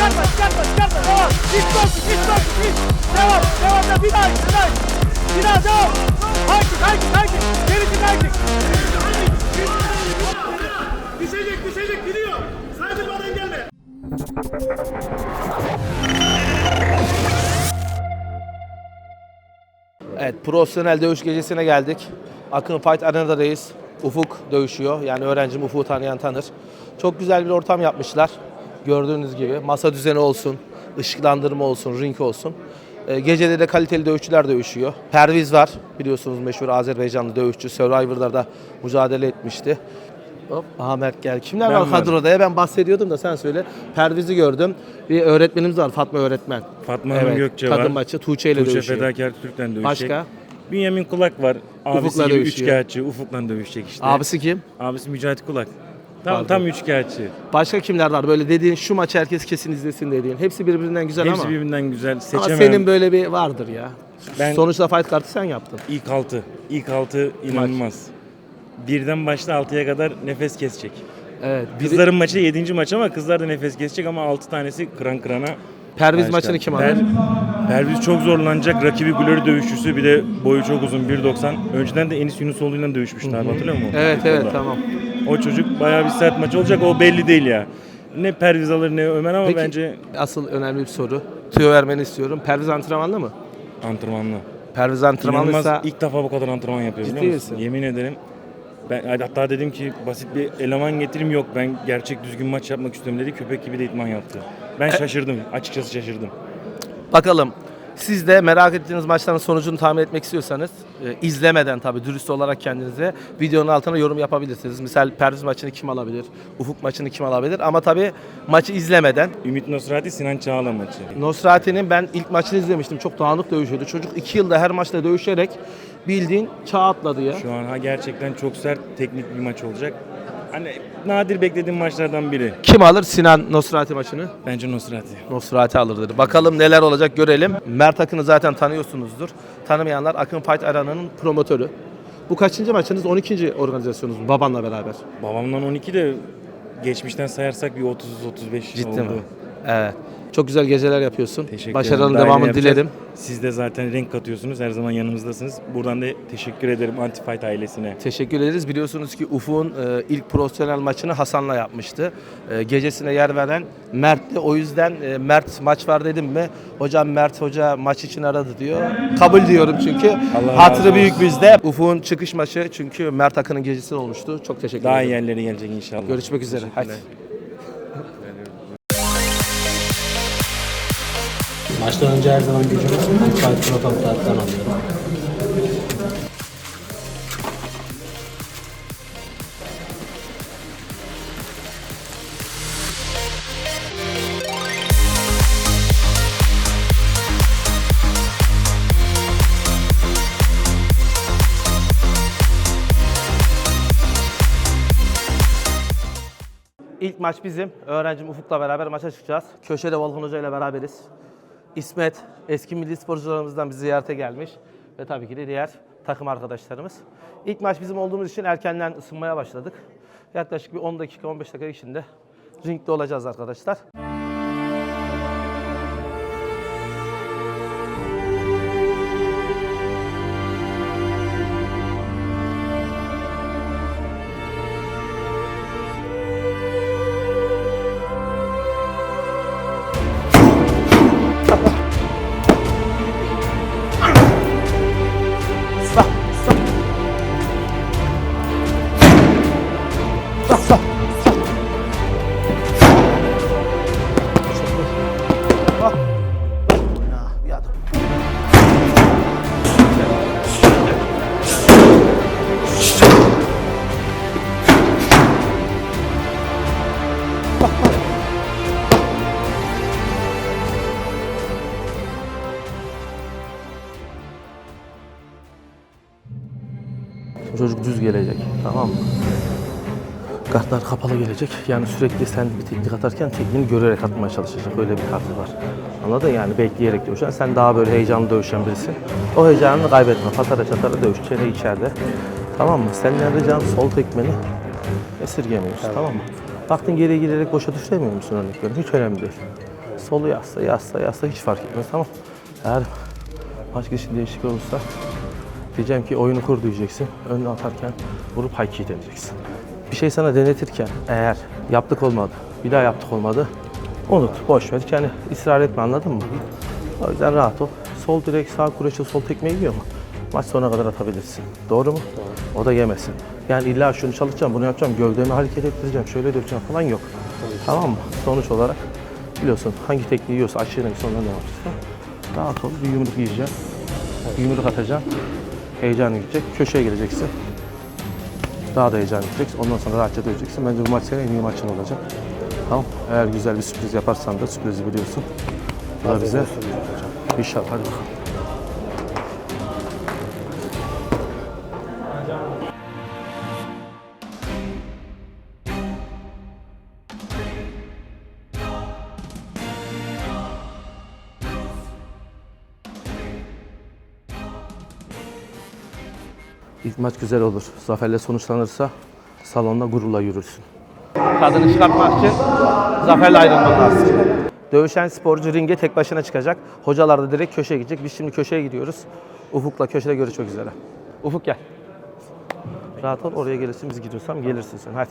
çıkarma, çıkarma, çıkarma. Devam. Hiç dönsün, hiç dönsün, hiç. Devam, devam, devam. Bir daha, bir daha. Bir daha devam. Haydi, haydi, haydi. Gerisi haydi. Düşecek, düşecek, gidiyor. Saydırmadan gelme. Evet, profesyonel dövüş gecesine geldik. Akın Fight Arena'dayız. Ufuk dövüşüyor. Yani öğrencim Ufuk'u tanıyan tanır. Çok güzel bir ortam yapmışlar. Gördüğünüz gibi masa düzeni olsun, ışıklandırma olsun, ring olsun. Ee, gecede de kaliteli dövüşçüler dövüşüyor. Perviz var. Biliyorsunuz meşhur Azerbaycanlı dövüşçü. Survivor'da da mücadele etmişti. Hop, aha Mert gel. Kimler Ben var kadroda ya? Ben bahsediyordum da sen söyle. Perviz'i gördüm. Bir öğretmenimiz var Fatma öğretmen. Fatma Hanım Gökçe var. Kadın maçı Tuğçe ile Tuğçe dövüşüyor. Fedakar Türk'ten dövüşecek. Başka? Bünyamin Kulak var. Abisi Ufuk'la gibi dövüşüyor. üçkağıtçı. Ufuk'la dövüşecek işte. Abisi kim? Abisi Mücahit Kulak. Tam Pardon. tam üçkağıtçı. Başka kimler var böyle dediğin şu maçı herkes kesin izlesin dediğin. Hepsi birbirinden güzel Hepsi ama. birbirinden güzel. Ama Seçemem. senin böyle bir vardır ya. Ben- Sonuçta fight kartı sen yaptın. İlk altı. İlk altı inanılmaz. Birden başla altıya kadar nefes kesecek. Evet. Biri, Kızların maçı yedinci maç ama kızlar da nefes kesecek ama altı tanesi kıran kırana. Perviz maçını kim aldı? Per, Perviz çok zorlanacak. Rakibi Glory dövüşçüsü. Bir de boyu çok uzun 1.90. Önceden de Enis Yunusoğlu'yla dövüşmüştü abi hatırlıyor musun? Evet evet tamam. O çocuk bayağı bir sert maç olacak. O belli değil ya. Ne Perviz alır ne Ömer ama Peki bence asıl önemli bir soru. Tüyo vermeni istiyorum. Perviz antrenmanlı mı? antrenmanlı. Perviz İnanılmaz antrenmanlıysa ilk defa bu kadar antrenman yapıyor Ciddi biliyor musun? misin? Yemin ederim. Ben hatta dedim ki basit bir eleman getireyim yok ben gerçek düzgün maç yapmak istiyorum dedi. Köpek gibi de itman yaptı. E- Ben şaşırdım. Açıkçası şaşırdım. bakalım. Siz de merak ettiğiniz maçların sonucunu tahmin etmek istiyorsanız e, izlemeden tabii dürüst olarak kendinize videonun altına yorum yapabilirsiniz. Misal Perviz maçını kim alabilir? Ufuk maçını kim alabilir? Ama tabii maçı izlemeden Ümit Nosrati Sinan Çağla maçı. Nosrati'nin ben ilk maçını izlemiştim. Çok dağınık dövüşüyordu. Çocuk iki yılda her maçta dövüşerek bildiğin çağ atladı ya. Şu an ha gerçekten çok sert teknik bir maç olacak. Hani nadir beklediğim maçlardan biri. Kim alır Sinan Nosrati maçını? Bence Nosrati. Nosrati alır dedi. Bakalım neler olacak görelim. Mert Akın'ı zaten tanıyorsunuzdur. Tanımayanlar Akın Fight Arena'nın promotörü. Bu kaçıncı maçınız? 12. organizasyonunuz mu? Babanla beraber. Babamdan 12 de geçmişten sayarsak bir 30-35 Ciddi oldu. mi? Evet. Çok güzel geceler yapıyorsun. Teşekkür ederim. Daha devamını yapacağız. dilerim. Siz de zaten renk katıyorsunuz. Her zaman yanımızdasınız. Buradan da teşekkür ederim Antifight ailesine. Teşekkür ederiz. Biliyorsunuz ki Ufuk'un e, ilk profesyonel maçını Hasan'la yapmıştı. E, gecesine yer veren Mert'ti. O yüzden e, Mert maç var dedim mi? Hocam Mert hoca maç için aradı diyor. Kabul diyorum çünkü. Allah Hatırı büyük bizde. Ufuk'un çıkış maçı çünkü Mert Akın'ın gecesi olmuştu. Çok teşekkür Daha iyi ederim. yerlere gelecek inşallah. Görüşmek üzere. Hadi. Maçtan önce her zaman gücümüz Antifight Pro Toplar'dan alıyorum. İlk maç bizim. Öğrencim Ufuk'la beraber maça çıkacağız. Köşede Volkan Hoca ile beraberiz. İsmet eski milli sporcularımızdan bizi ziyarete gelmiş. Ve tabii ki de diğer takım arkadaşlarımız. İlk maç bizim olduğumuz için erkenden ısınmaya başladık. Yaklaşık bir 10 dakika 15 dakika içinde ringde olacağız arkadaşlar. Çocuk düz gelecek. Tamam mı? Kartlar kapalı gelecek. Yani sürekli sen bir teknik atarken tekniğini görerek atmaya çalışacak. Öyle bir kartı var. Anladın yani bekleyerek dövüşen. Sen daha böyle heyecanlı dövüşen birisin. O heyecanını kaybetme. Patara çatara dövüş. Çene içeride. Tamam mı? Senden ricam sol tekmeni esirgemiyorsun. Tamam mı? Baktın geriye giderek boşa düşüremiyor musun örnek veriyorum. Hiç önemli değil. Solu yasla, yasla, yasla hiç fark etmez tamam. Eğer maç girişinde değişiklik olursa diyeceğim ki oyunu kur diyeceksin. Önüne atarken vurup hakiyi deneyeceksin. Bir şey sana denetirken eğer yaptık olmadı, bir daha yaptık olmadı unut, boş ver. Yani ısrar etme anladın mı? O yüzden rahat ol. Sol direkt sağ kureşe sol tekme yiyor mu? Maç sonuna kadar atabilirsin. Doğru mu? O da yemesin. Yani illa şunu çalışacağım, bunu yapacağım, gövdemi hareket ettireceğim, şöyle döveceğim falan yok. Tamam mı? Sonuç olarak biliyorsun hangi tekniği yiyorsa aşağı yönelik sonuna devam edeceksin. Rahat ol, bir yumruk yiyeceğim. Bir yumruk atacağım. Heyecan gidecek, köşeye geleceksin. Daha da heyecan gideceksin. Ondan sonra rahatça döveceksin. Bence bu maç senin en iyi maçın olacak. Tamam. Eğer güzel bir sürpriz yaparsan da sürprizi biliyorsun. Bu da bize inşallah hadi bakalım. İlk maç güzel olur. Zaferle sonuçlanırsa salonda gururla yürürsün. Kadını çıkartmak için zaferle ayrılmak lazım. Dövüşen sporcu ringe tek başına çıkacak. Hocalar da direkt köşeye gidecek. Biz şimdi köşeye gidiyoruz. Ufuk'la köşede görüşmek üzere. Ufuk gel. Rahat ol oraya gelirsin biz gidiyorsam gelirsin sen hadi.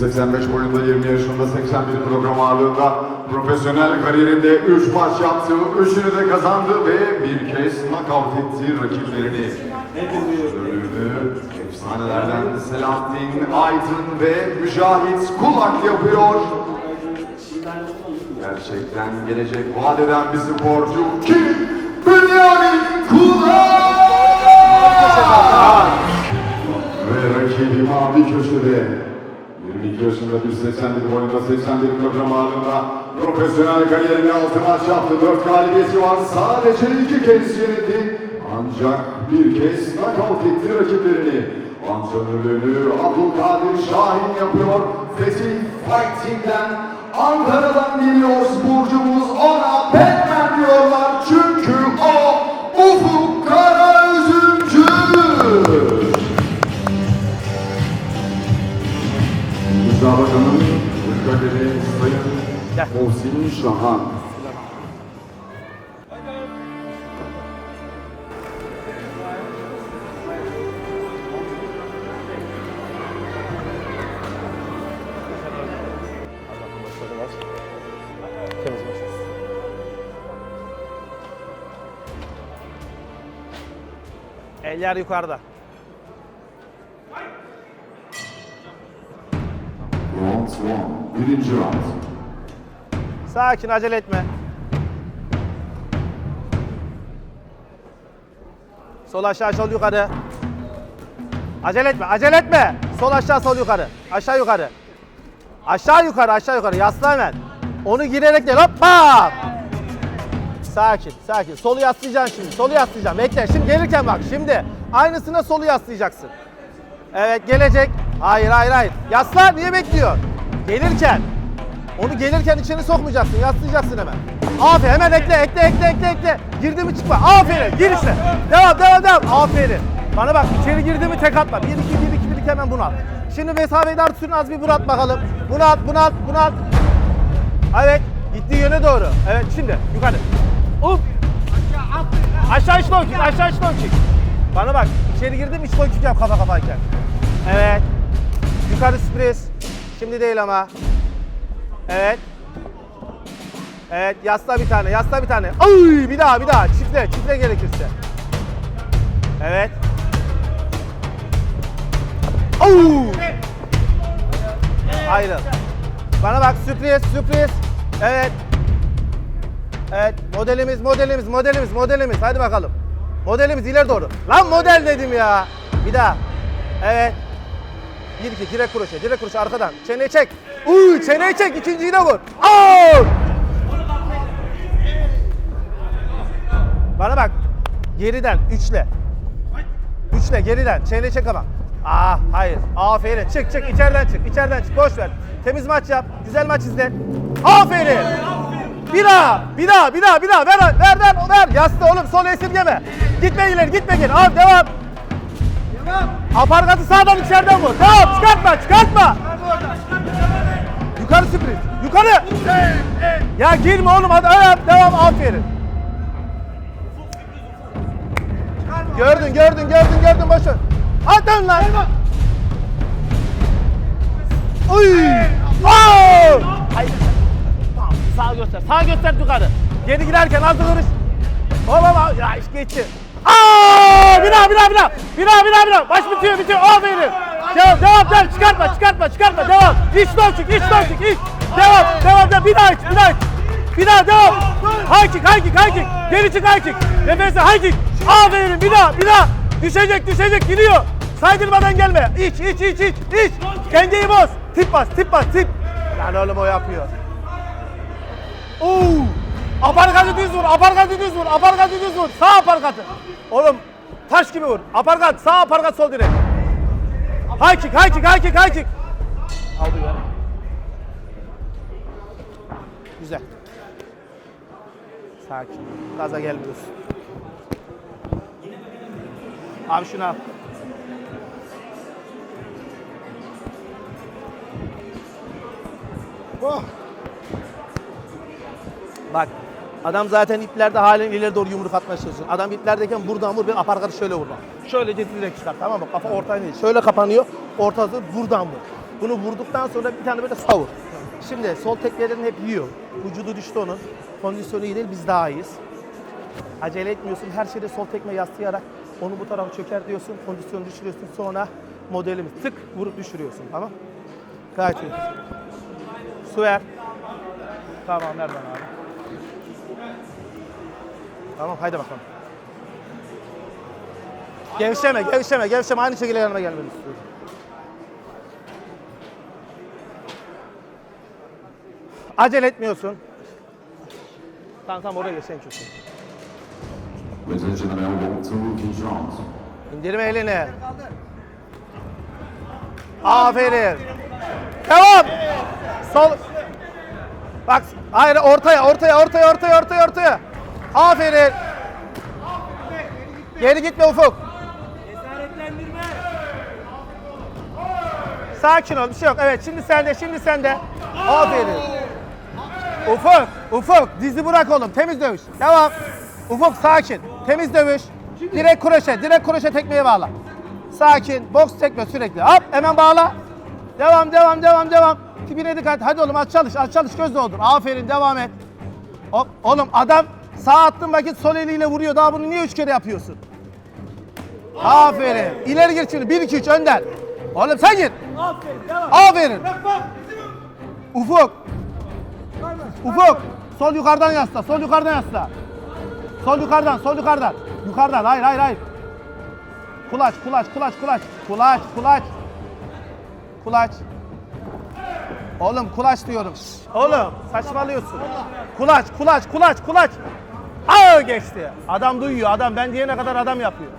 ...185 boyunda 20 yaşında 81 program ağırlığında... ...profesyonel kariyerinde 3 maç yaptı, 3'ünü de kazandı ve bir kez knockout etti rakiplerini. Efsanelerden Selahattin Aydın ve Mücahit Kulak yapıyor. Gerçekten gelecek vaat eden bir sporcu kim? Bünyamin Kulak! Ve rakibi mavi köşede 22 yaşında 181 boyunda 81 kilogram ağırlığında profesyonel kariyerinde 6 maç yaptı. 4 galibiyeti var. Sadece 2 kez yenildi. Ancak bir kez knockout etti rakiplerini. Antrenörlüğünü Abdülkadir Şahin yapıyor. Fetih Fighting'den Ankara'dan geliyor sporcumuz. Ona Batman diyorlar. Çünkü o Müsabakanın kaderi Sayın Gel. Muhsin Şahan. Eller yukarıda. Sakin acele etme. Sol aşağı sol yukarı. Acele etme acele etme. Sol aşağı sol yukarı. Aşağı yukarı. Aşağı yukarı aşağı yukarı yasla hemen. Onu girerek de hoppa. Sakin sakin. Solu yaslayacaksın şimdi. Solu yaslayacaksın. Bekle. Şimdi gelirken bak şimdi. Aynısına solu yaslayacaksın. Evet gelecek. Hayır hayır hayır. Yasla niye bekliyor? Gelirken. Onu gelirken içeri sokmayacaksın. Yaslayacaksın hemen. Aferin hemen ekle ekle ekle ekle ekle. Girdi mi çıkma. Aferin gir işte. Devam devam devam. Aferin. Bana bak içeri girdi mi tek atma. 1 2 1 2 1 2 hemen bunu at. Şimdi mesafeyi de artırın az bir bunu at bakalım. Bunu at bunu at bunu at. Evet gittiği yöne doğru. Evet şimdi yukarı. Up. Aşağı iç low kick, aşağı iç low kick. Bana bak, içeri girdim iç low kick yap kafa kafayken. Evet. Yukarı sürpriz. Şimdi değil ama. Evet. Evet, yasla bir tane, yasla bir tane. Ay, bir daha, bir daha. Çiftle, çiftle gerekirse. Evet. Au! Ayrıl. Bana bak, sürpriz, sürpriz. Evet. Evet, modelimiz, modelimiz, modelimiz, modelimiz. Hadi bakalım. Modelimiz ileri doğru. Lan model dedim ya. Bir daha. Evet. Bir iki, direkt kroşe, direkt kroşe arkadan. Çeneyi çek. Uy, çeneyi çek, ikinciyi de vur. Out! Bana bak. Geriden, üçle. Üçle, geriden. Çeneyi çek ama. Aa, hayır. Aferin. Çık, çık. içeriden çık. içeriden çık. Boş ver. Temiz maç yap. Güzel maç izle. Aferin. Bir daha, bir daha, bir daha, bir daha. Ver, ver, ver, ver. Yaslı oğlum, sol esirgeme. Gitme ileri, gitme geri. Al, devam. Aparkatı sağdan içeriden vur. Devam, çıkartma, çıkartma. Yukarı sürpriz. Yukarı. Ya girme oğlum, hadi devam, devam. Aferin. Gördün, gördün, gördün, gördün. Ver. Hadi dön lan. Uy! Tamam, Sağ göster. Sağ göster yukarı. Geri girerken. Hop hop hop. Ya iş geçti. Aa! Bir daha bir daha bir daha. Bir daha bir daha bir daha. Baş bitiyor bitiyor. Aferin. Devam devam devam. Çıkartma çıkartma çıkartma. Devam. İç dön çık iç dön çık iç. Devam devam devam. Bir daha iç bir daha iç. Bir daha devam. High kick high kick high kick. Geri çık high kick. Nefese high kick. Aferin bir daha bir daha. Düşecek düşecek gidiyor. Saydırmadan gelme. İç iç iç iç iç. Kendiyi boz. Tip bas tip bas tip. Lan oğlum o yapıyor. Oo! Aparkatı düz vur, aparkatı düz vur, aparkatı düz vur. Sağ aparkatı. Oğlum taş gibi vur. Aparkat, sağ aparkat, sol direk. High kick, high kick, high kick, high kick. Aldı ya. Güzel. Sakin. Gaza gelmiyorsun. Abi şunu al. Bak adam zaten iplerde halen ileri doğru yumruk atmaya çalışıyor. Adam iplerdeyken buradan vur bir aparkatı şöyle vur. Şöyle direkt çıkar tamam mı? Kafa ortaya değil. Şöyle kapanıyor. Ortası buradan vur. Bunu vurduktan sonra bir tane böyle savur. Şimdi sol teklerini hep yiyor. Vücudu düştü onun. Kondisyonu iyi değil biz daha iyiyiz. Acele etmiyorsun. Her şeyde sol tekme yaslayarak onu bu tarafa çöker diyorsun. Kondisyonu düşürüyorsun. Sonra modelimiz tık vurup düşürüyorsun. Tamam? Gayet iyi. Su ver. Tamam nereden abi? Tamam haydi bakalım. Gevşeme, gevşeme, gevşeme. Aynı şekilde yanıma gelmeni istiyorum. Acele etmiyorsun. Tamam tamam oraya geç en kötü. Ladies and gentlemen, welcome to King John's. İndirme elini. Aferin. Devam. Sol. Bak hayır ortaya ortaya ortaya ortaya ortaya ortaya. Aferin. Geri gitme Ufuk. Sakin ol bir şey yok. Evet şimdi sende şimdi sende. Aferin. Ufuk, Ufuk dizi bırak oğlum. Temiz dövüş. Devam. Ufuk sakin. Temiz dövüş. Direkt kroşe, direkt kroşe tekmeye bağla. Sakin. Boks tekme sürekli. Hop hemen bağla. Devam, devam, devam, devam. Tipine dikkat. Hadi oğlum aç çalış, aç çalış. Göz doldur. Aferin devam et. Hop, oğlum adam sağ attığın vakit sol eliyle vuruyor. Daha bunu niye üç kere yapıyorsun? Aferin. İleri gir şimdi. 1 2 3 önden. Oğlum sen gir. Aferin. Ufuk. Ufuk. Sol yukarıdan yasla. Sol yukarıdan yasla. Sol yukarıdan, sol yukarıdan. Yukarıdan. Hayır, hayır, hayır. Kulaç, kulaç, kulaç, kulaç. Kulaç, kulaç. Kulaç. Oğlum kulaç diyorum. Oğlum saçmalıyorsun. Kulaç, kulaç, kulaç, kulaç. Geçti. Adam duyuyor. Adam ben diyene kadar adam yapıyor.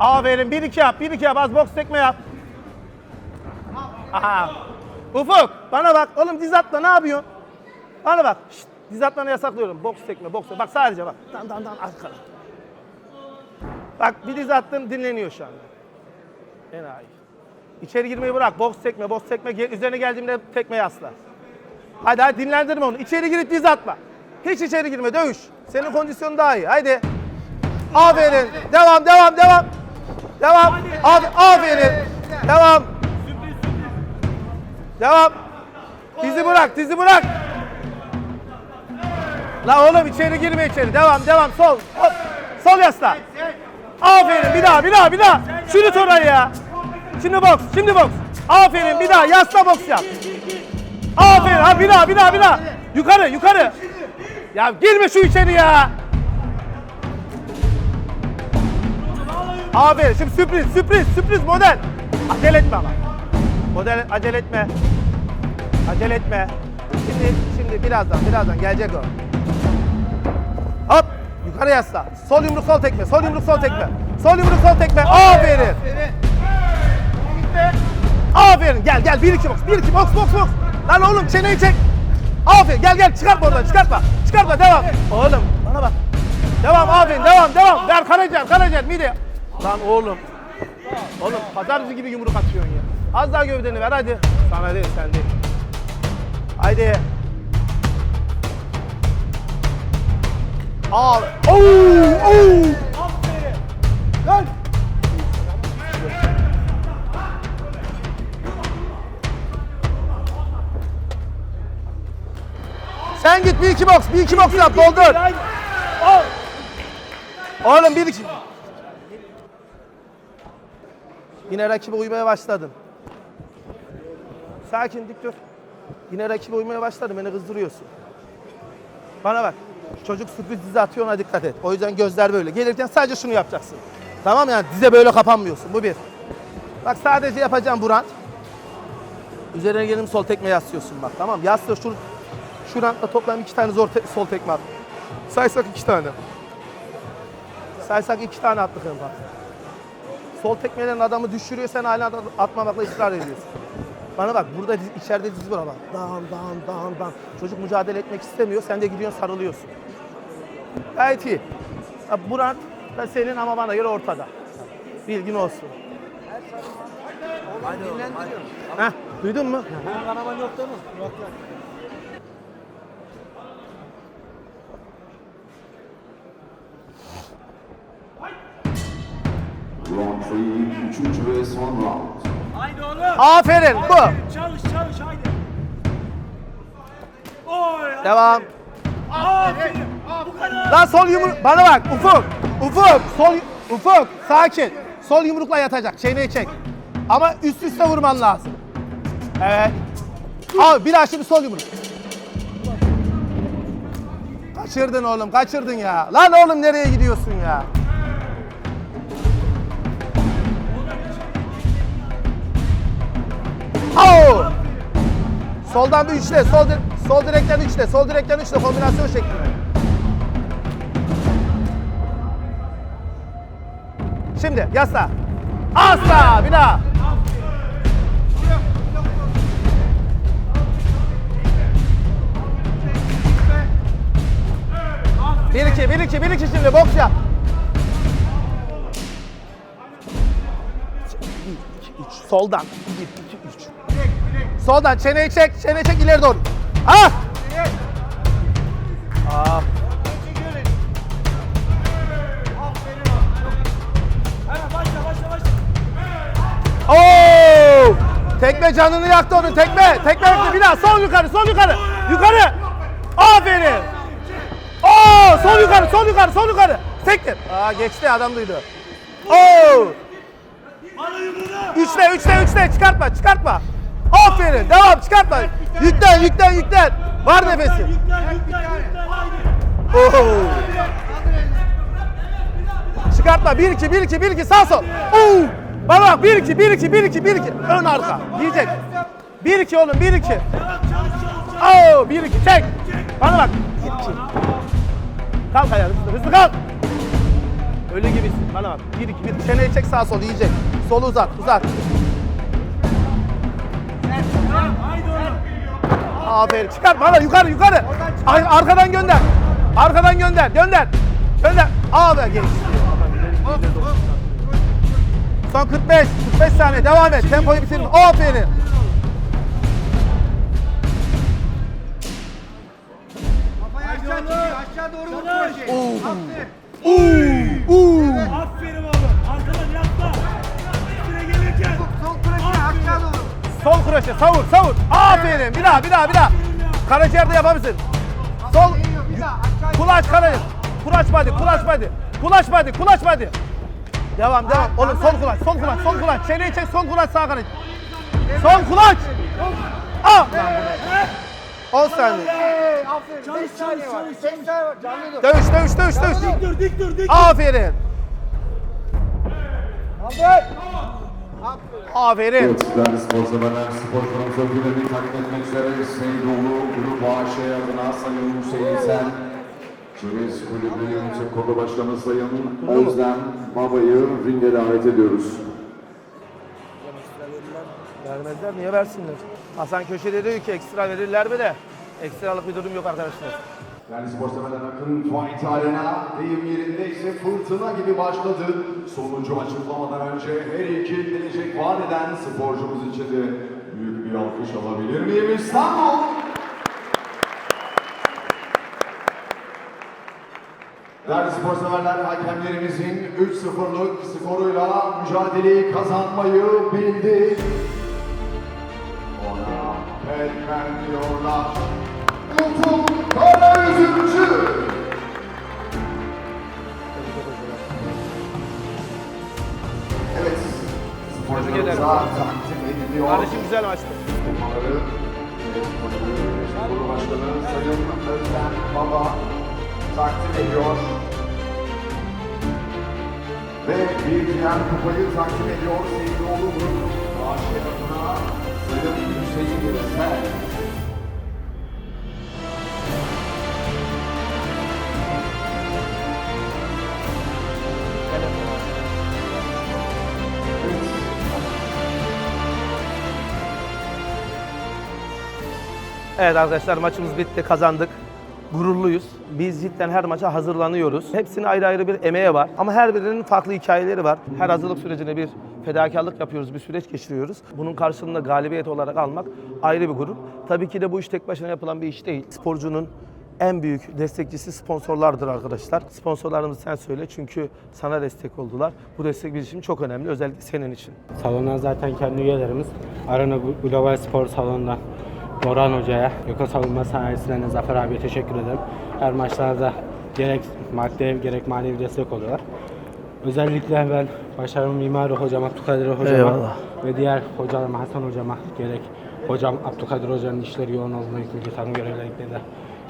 Aferin. Bir iki yap, bir iki yap. Az boks tekme yap. Aha. Ufuk bana bak. Oğlum diz atma ne yapıyorsun? Bana bak. Şşt, diz atmanı yasaklıyorum. Boks tekme, boks. Bak sadece bak. Dan dan dan arkada. Bak bir diz attın dinleniyor şu anda. Enayi. İçeri girmeyi bırak. Boks tekme, boks tekme. Üzerine geldiğimde tekme yasla. Hadi hadi dinlendirme onu. İçeri girip diz atma. Hiç içeri girme dövüş. Senin kondisyonun daha iyi. Haydi. Aferin. Devam devam devam. Devam. Af- aferin. Devam. Devam. Dizi bırak, dizi bırak. La oğlum içeri girme içeri. Devam, devam. Sol. Hop. Sol yasla. Aferin. Bir daha, bir daha, bir daha. Şunu orayı ya. Şimdi boks, şimdi boks. Aferin. Bir daha yasla boks yap. Aferin. Ha bir daha, bir daha, bir daha. Yukarı, yukarı. Ya girme şu içeri ya. Aferin. Şimdi sürpriz, sürpriz, sürpriz model. Acele etme ama. Model acele etme. Acele etme. Şimdi şimdi birazdan birazdan gelecek o. Hop yukarı yasla. Sol yumruk sol tekme. Sol yumruk sol tekme. Sol yumruk sol tekme. Aferin. Aferin. Gel gel 1 2 boks. 1 2 boks boks boks. Lan oğlum çeneyi çek. Aferin. Gel gel çıkartma oradan çıkartma. Çıkartma devam. Oğlum bana bak. Devam aferin devam devam. Ver karaciğer karaciğer mide. Lan oğlum. Oğlum pazarcı gibi yumruk atıyorsun ya. Az daha gövdeni ver hadi. Sana değil sen değil. Haydi. Al. Oo! Oo! Lan. Sen git bir iki boks, bir iki boks yap, doldur. Oğlum bir iki. Yine rakibe uymaya başladın. Sakin dik dur. Yine rakibe uymaya başladın, beni kızdırıyorsun. Bana bak. Çocuk sürpriz dizi atıyor ona dikkat et. O yüzden gözler böyle. Gelirken sadece şunu yapacaksın. Tamam yani dize böyle kapanmıyorsun. Bu bir. Bak sadece yapacağım Buran. Üzerine gelin sol tekme yaslıyorsun bak tamam Yaslıyor şu şu rantla toplam iki tane zor te- sol tekme at. Saysak iki tane. Saysak iki tane en fazla. Sol tekmelerin adamı düşürüyor sen hala at- atmamakla ısrar ediyorsun. Bana bak burada diz- içeride dizi var ama. Dan dan dan dan. Çocuk mücadele etmek istemiyor. Sen de gidiyorsun sarılıyorsun. Gayet iyi. Ha, Buran da senin ama bana göre ortada. Bilgin olsun. Heh, duydun mu? Round 3, üçüncü ve son round. Haydi oğlum. Aferin bu. Çalış çalış haydi. Oy. Devam. Aferin. Bu kadar. Lan sol yumruk bana bak Ufuk. Ufuk sol Ufuk sakin. Sol yumrukla yatacak. Çeneyi çek. Ama üst üste vurman lazım. Evet. Al bir daha şimdi sol yumruk. Kaçırdın oğlum kaçırdın ya. Lan oğlum nereye gidiyorsun ya? Soldan bir üçle, sol, di- sol direkten üçle, sol direkten üçle kombinasyon şeklinde. Şimdi yasla. Asla bir daha. Bir iki, bir iki, bir iki şimdi boks yap. Soldan. Bir, iki. Soldan çeneyi çek, çeneyi çek ileri doğru. Başla başla. Oo! Tekme canını yaktı onu. Tekme, tekme yaktı. Bir daha sol yukarı, sol yukarı. Yukarı. Aferin. Oo! Sol yukarı, sol yukarı, sol yukarı. Sektir. Aa geçti adam duydu. Oo! Üçle, üçle, üçle. Çıkartma, çıkartma. Aferin. Devam, çıkartma. Yüklen, yüklen, yüklen. Var nefesi. Oo! Çıkartma. 1 2 1 2 1 2 sağ sol. Oo! Bana bak 1 2 1 2 1 2 1 2 ön arka. Diyecek. 1 2 oğlum 1 2. Çalış çalış çalış. Oo 1 2 çek. Bana bak. 1 2. Kalk ayağa hızlı, hızlı kalk. Ölü gibisin. Bana bak. 1 2 1 çeneyi çek sağ sol yiyecek. Solu uzat, uzat. Aferin. Çıkar bana yukarı yukarı. Ay, arkadan gönder. Arkadan gönder. Gönder. Gönder. Aferin. Geç. Son 45. 45 saniye. Devam et. Tempoyu bitirme. Aferin. Haydi oğlum. Aferin Sol kroşe savur savur. Aferin. Bir daha bir daha bir daha. Karaciğerde yapabilirsin. Sol. Kulaç karaciğer. Kulaç body kulaç body. Kulaç body kulaç body. Devam devam. Oğlum sol kulaç sol kulaç sol kulaç. Çeneyi çek sol kulaç sağ karaciğer. Sol kulaç. Aa. 10 saniye. Çalış çalış çalış. çalış. Dövüş dövüş dövüş dövüş. Dik dur dik dur dik dur. Aferin. Aferin. Evet, değerli spor severler, spor konusunu takip etmek üzere Seydoğlu Grup AŞ adına Sayın Hüseyin Sen, Ceviz Kulübü Yönetim Kurulu Başkanı Sayın Özlem Baba'yı ringe davet ediyoruz. Vermezler niye versinler? Hasan köşede diyor ki ekstra verirler mi de ekstralık bir durum yok arkadaşlar. Değerli spor severler Akın Fight Arena deyim yerinde ise fırtına gibi başladı. Sonucu açıklamadan önce her iki gelecek vaat eden sporcumuz için de büyük bir alkış alabilir miyim İstanbul? Değerli spor severler hakemlerimizin 3-0'lık skoruyla mücadeleyi kazanmayı bildi. Ona Batman diyorlar. Karayüzümcü. Evet, sporcularımıza güzel maçtı. Baba takdim ediyor. Ve bir diğer kupayı takdim ediyor sevgili oğlum. Bahçe adına Sayın Sen. Evet arkadaşlar maçımız bitti, kazandık. Gururluyuz. Biz cidden her maça hazırlanıyoruz. Hepsinin ayrı ayrı bir emeği var. Ama her birinin farklı hikayeleri var. Her hazırlık sürecine bir fedakarlık yapıyoruz, bir süreç geçiriyoruz. Bunun karşılığında galibiyet olarak almak ayrı bir gurur. Tabii ki de bu iş tek başına yapılan bir iş değil. Sporcunun en büyük destekçisi sponsorlardır arkadaşlar. Sponsorlarımız sen söyle çünkü sana destek oldular. Bu destek bizim için çok önemli, özellikle senin için. Salondan zaten kendi üyelerimiz. Arena Global Spor Salonu'ndan Boran Hoca'ya, Yoko Savunma Sanayisi'nden de Zafer abiye teşekkür ederim. Her maçlarda gerek maddi gerek manevi destek oluyorlar. Özellikle ben başarılı mimarı hocam Abdülkadir hocama Eyvallah. ve diğer hocalarıma Hasan hocama gerek hocam Abdülkadir hocanın işleri yoğun olduğunda milli takım görevlerinde de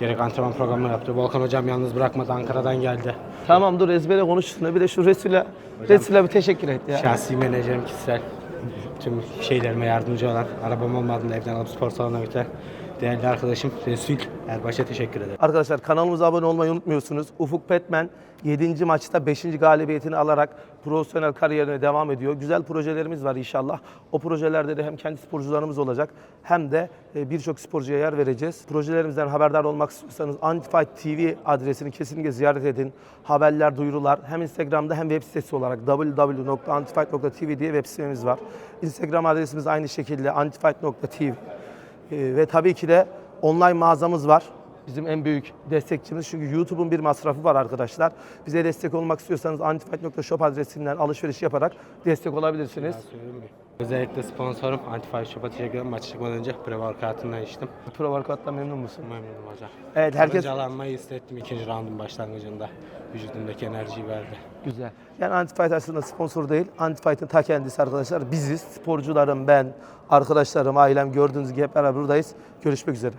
gerek antrenman programları yaptı. Volkan hocam yalnız bırakmadı Ankara'dan geldi. Tamam dur ezbere konuşsun. Bir de şu Resul'e, Resul'e bir teşekkür et ya. Şahsi menajerim kişisel tüm şeylerime yardımcı olan, arabam olmadığında evden alıp spor salonuna götüren değerli arkadaşım Resul Erbaş'a teşekkür ederim. Arkadaşlar kanalımıza abone olmayı unutmuyorsunuz. Ufuk Petmen 7. maçta 5. galibiyetini alarak profesyonel kariyerine devam ediyor. Güzel projelerimiz var inşallah. O projelerde de hem kendi sporcularımız olacak hem de e, birçok sporcuya yer vereceğiz. Projelerimizden haberdar olmak istiyorsanız Antifight TV adresini kesinlikle ziyaret edin. Haberler, duyurular hem Instagram'da hem web sitesi olarak www.antifight.tv diye web sitemiz var. Instagram adresimiz aynı şekilde antifight.tv. Ee, ve tabii ki de online mağazamız var. Bizim en büyük destekçimiz. Çünkü YouTube'un bir masrafı var arkadaşlar. Bize destek olmak istiyorsanız antifight.shop adresinden alışveriş yaparak destek olabilirsiniz. Özellikle sponsorum Antifay Shop'a teşekkür ederim. Maç çıkmadan önce pre-workout'ından içtim. Pro Workout'tan memnun musun? Memnunum hocam. Evet herkes Kalıcılanmayı hissettim ikinci roundun başlangıcında. Vücudumdaki enerjiyi verdi. güzel. Yani Antifight aslında sponsor değil. Antifight'ın ta kendisi arkadaşlar. Biziz. Sporcularım, ben, arkadaşlarım, ailem gördüğünüz gibi hep beraber buradayız. Görüşmek üzere.